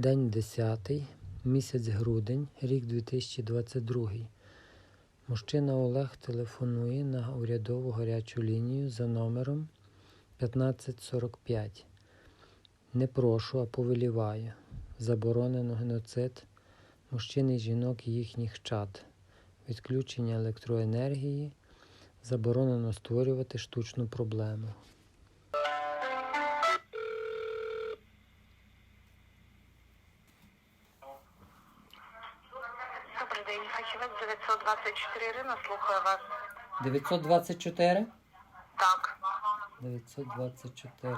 День 10, місяць грудень, рік 2022. Мужчина Олег телефонує на урядову гарячу лінію за номером 1545. Не прошу, а повеліваю. Заборонено геноцид мужчин і жінок і їхніх чад, відключення електроенергії, заборонено створювати штучну проблему. Добрий 924 Ірина, слухаю вас. 924? Так. 924.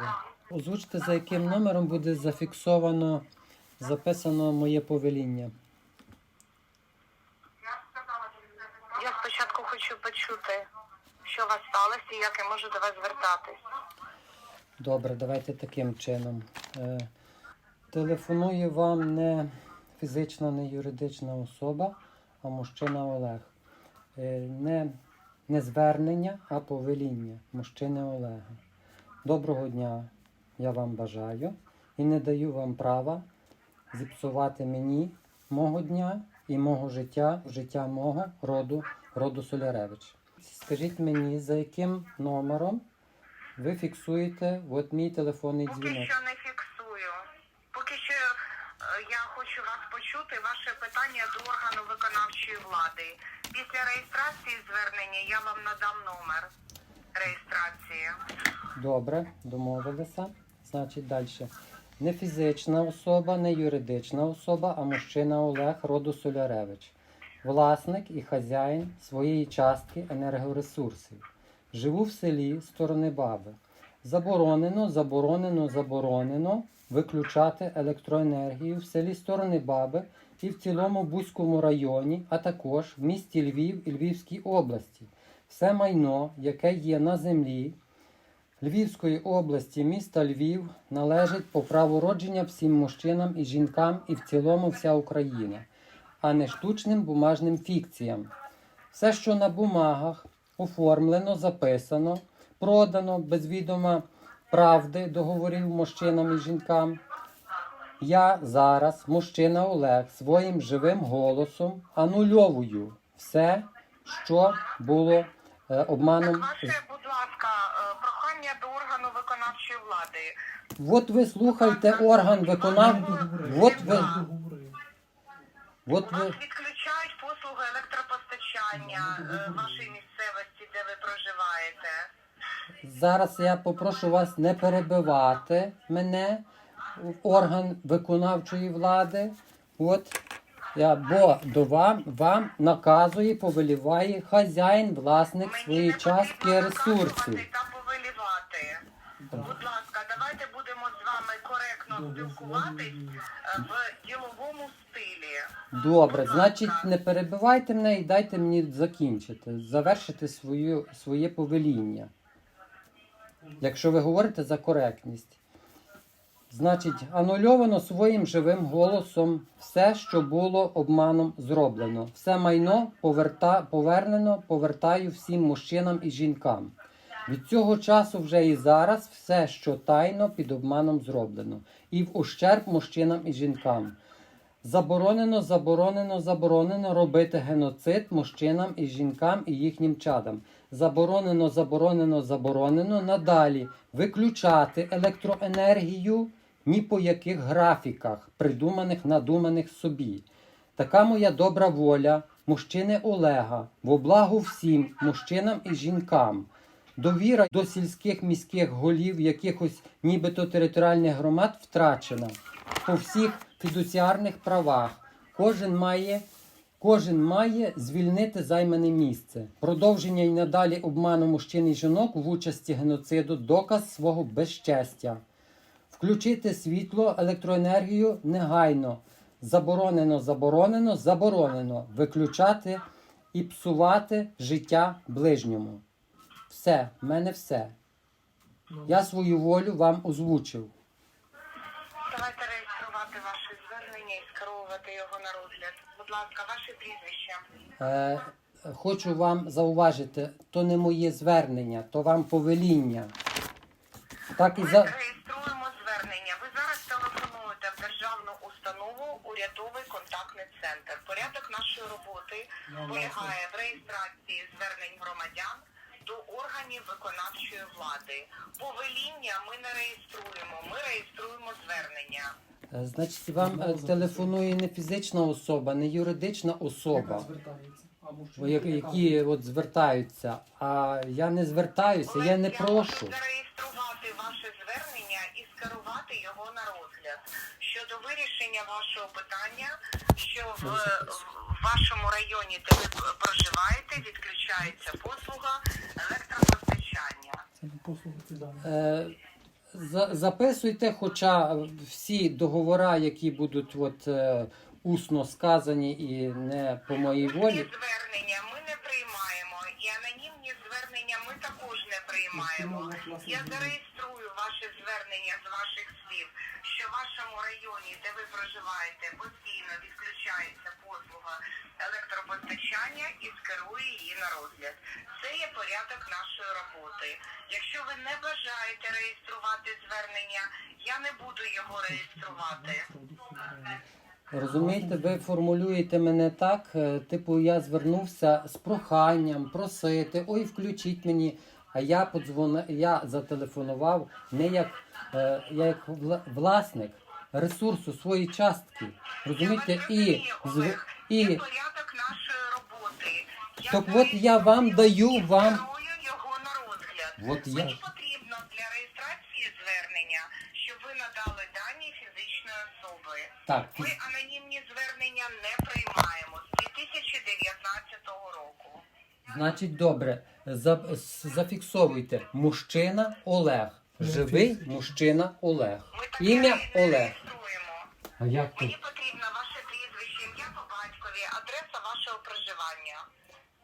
Озвучте, за яким номером буде зафіксовано, записано моє повеління. Я спочатку хочу почути, що у вас сталося і як я можу до вас звертатись. Добре, давайте таким чином. Е, телефонує вам не фізична, не юридична особа, а мужчина Олег. Е, не, не звернення, а повеління мужчини Олега. Доброго дня я вам бажаю і не даю вам права зіпсувати мені мого дня і мого життя, життя мого роду, роду Соляревич. Скажіть мені, за яким номером ви фіксуєте от мій телефонний дзвінок? що не фіксую. Поки що е, я хочу вас почути, ваше питання до органу виконавчої влади. Після реєстрації звернення я вам надам номер реєстрації. Добре, домовилися. Значить, далі. Не фізична особа, не юридична особа, а мужчина Олег роду Соляревич. Власник і хазяїн своєї частки енергоресурсів. Живу в селі сторони Баби. Заборонено, заборонено, заборонено виключати електроенергію в селі сторони Баби і в цілому Бузькому районі, а також в місті Львів і Львівській області. Все майно, яке є на землі, Львівської області, міста Львів, належить по праву родження всім мужчинам і жінкам і в цілому вся Україна, а не штучним бумажним фікціям. Все, що на бумагах оформлено, записано, продано без відома правди договорів мужчинам і жінкам. Я зараз, мужчина Олег, своїм живим голосом анульовую все, що було е, обманом. ваше, будь ласка, е, прохання до органу виконавчої влади. От ви слухайте орган виконав. От ви, от вас ви відключають послуги електропостачання е, вашої місцевості, де ви проживаєте. зараз я попрошу вас не перебивати мене орган виконавчої влади. От я бо до вам вам наказує, повеліває хазяїн, власник своєї частки ресурсів. та повелівати. Будь ласка, давайте будемо з вами коректно спілкуватись е, в діловому стилі. Добре, значить, не перебивайте мене і дайте мені закінчити, завершити свою, своє повеління. Якщо ви говорите за коректність. Значить, анульовано своїм живим голосом все, що було обманом зроблено. Все майно поверта, повернено, повертаю всім мужчинам і жінкам. Від цього часу вже і зараз все, що тайно під обманом зроблено, і в ущерб мужчинам і жінкам. Заборонено, заборонено, заборонено робити геноцид мужчинам і жінкам і їхнім чадам. Заборонено, заборонено, заборонено надалі виключати електроенергію ні по яких графіках, придуманих, надуманих собі. Така моя добра воля, мужчини Олега, в облагу всім мужчинам і жінкам. Довіра до сільських міських голів якихось нібито територіальних громад втрачена по всіх фідуціарних правах. Кожен має, кожен має звільнити займане місце. Продовження і надалі обману мужчин і жінок в участі геноциду доказ свого безчестя. Включити світло, електроенергію негайно. Заборонено, заборонено, заборонено виключати і псувати життя ближньому. Все, в мене все. Я свою волю вам озвучив. Давайте реєструвати ваше звернення і скеровувати його на розгляд. Будь ласка, ваше прізвище. Е, хочу вам зауважити, то не моє звернення, то вам повеління. Так і за. реєструємо звернення. Ви зараз телефонуєте в державну державну установу урядовий контактний центр. Порядок нашої роботи полягає в реєстрації звернень громадян до органів виконавчої влади. Повеління ми не реєструємо, ми реєструємо звернення. Е, Значить, вам е, телефонує не фізична особа, не юридична особа, звертається. Або я- які от звертаються. А я не звертаюся, я не прошу. можу зареєструвати ваше звернення і скерувати його на розгляд щодо вирішення вашого питання, що в, в вашому районі, де ви проживаєте, відключається послуга електропостачання. Е, за- Записуйте, хоча всі договори, які будуть от, е, усно сказані і не по моїй Усні волі. звернення ми не приймаємо, і анонімні звернення ми також не приймаємо. Я зареєструю ваше звернення з ваших слів, що в вашому районі, де ви проживаєте, постійно відключається послуга електропостачання і скерую її на розгляд. Це є порядок нашої роботи. Якщо ви не бажаєте реєструвати звернення, я не буду його реєструвати. Розумієте, ви формулюєте мене так, е, типу, я звернувся з проханням просити, ой, включіть мені. А я подзвони, я зателефонував не як, е, я як власник ресурсу своєї частки. Розумієте, і, зв- і порядок нашої роботи. Так от я вам даю вам- його на розгляд. От я- потрібно для реєстрації звернення, щоб ви надали дані фізичної особи. так, Ми анонімні звернення не приймаємо значить, добре, зафіксовуйте мужчина Олег. Живий мужчина Олег. Ім'я Олег. А як? Мені потрібно ваше прізвище, ім'я по батькові, адреса вашого проживання.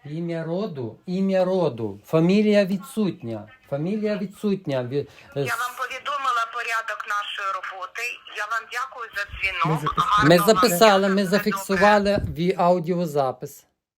Ім'я роду, ім'я роду, фамілія відсутня. Фамілія відсутня. Ві- е, Я вам повідомила порядок нашої роботи. Я вам дякую за дзвінок. Ми записали, ми зафіксували ві- аудіозапис.